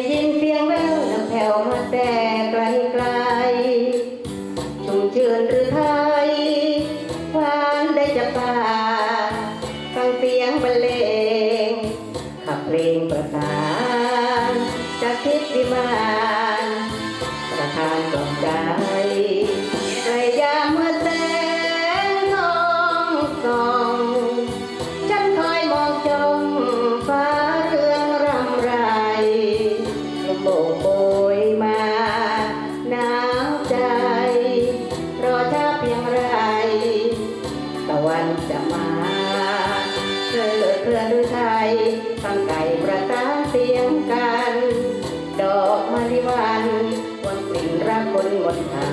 ได้ยินเสียงแววน้ำแผ่วมาแต่ไกลไกลชุ่มชื่นหรือไทยหวานได้จากปาฟังเสียงบรรเลงขับเพลงประสานจากทิศวิมาน ทยฟังไก่ประสานเสียงกัน ดอกมะลิวันวนกลิ่นรักคนหมดทา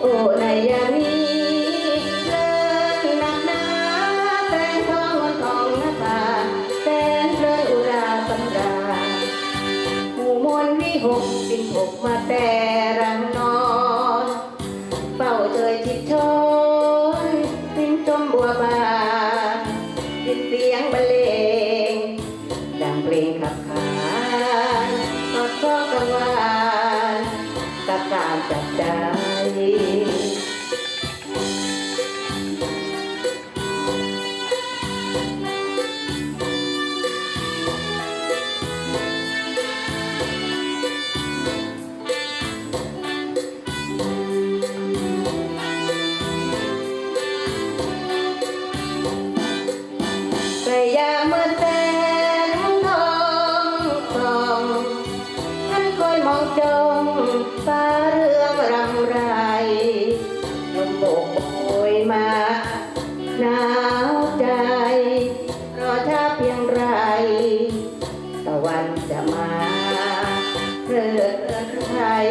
โอ้ในยามนี้เลิศหนักหนาแสงทองวันของหน้าตาแสนเลิศอุราสำราญหมู่มวลวิหกบินหกมาแต่รังนอนเฝ้าเจยชิดชน เพลงขับขานสอดคล้องกังวานกับการจัดใจ ฟ้าเรืองรำไรลมโบกโบยมาหนาวใจรอช้าเพียงไรตะวันจะมาเพลิดเพลินไทย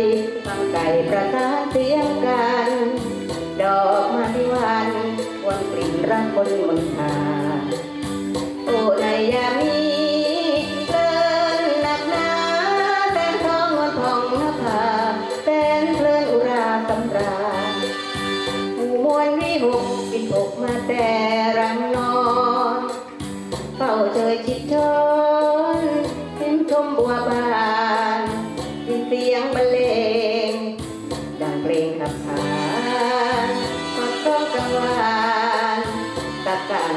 ฟังไก่ประสานเสียงกัน ดอกมะลิวันวันกลิ่นรักคนมนทาโอ้ในยาม หกสิบหกมาแต่รังนอนเฝ้าเจอจิตทนเห็นชมบัวบานยินเสียงบรรเลงดังเพลงขับขานความต้องกังวานตักกัน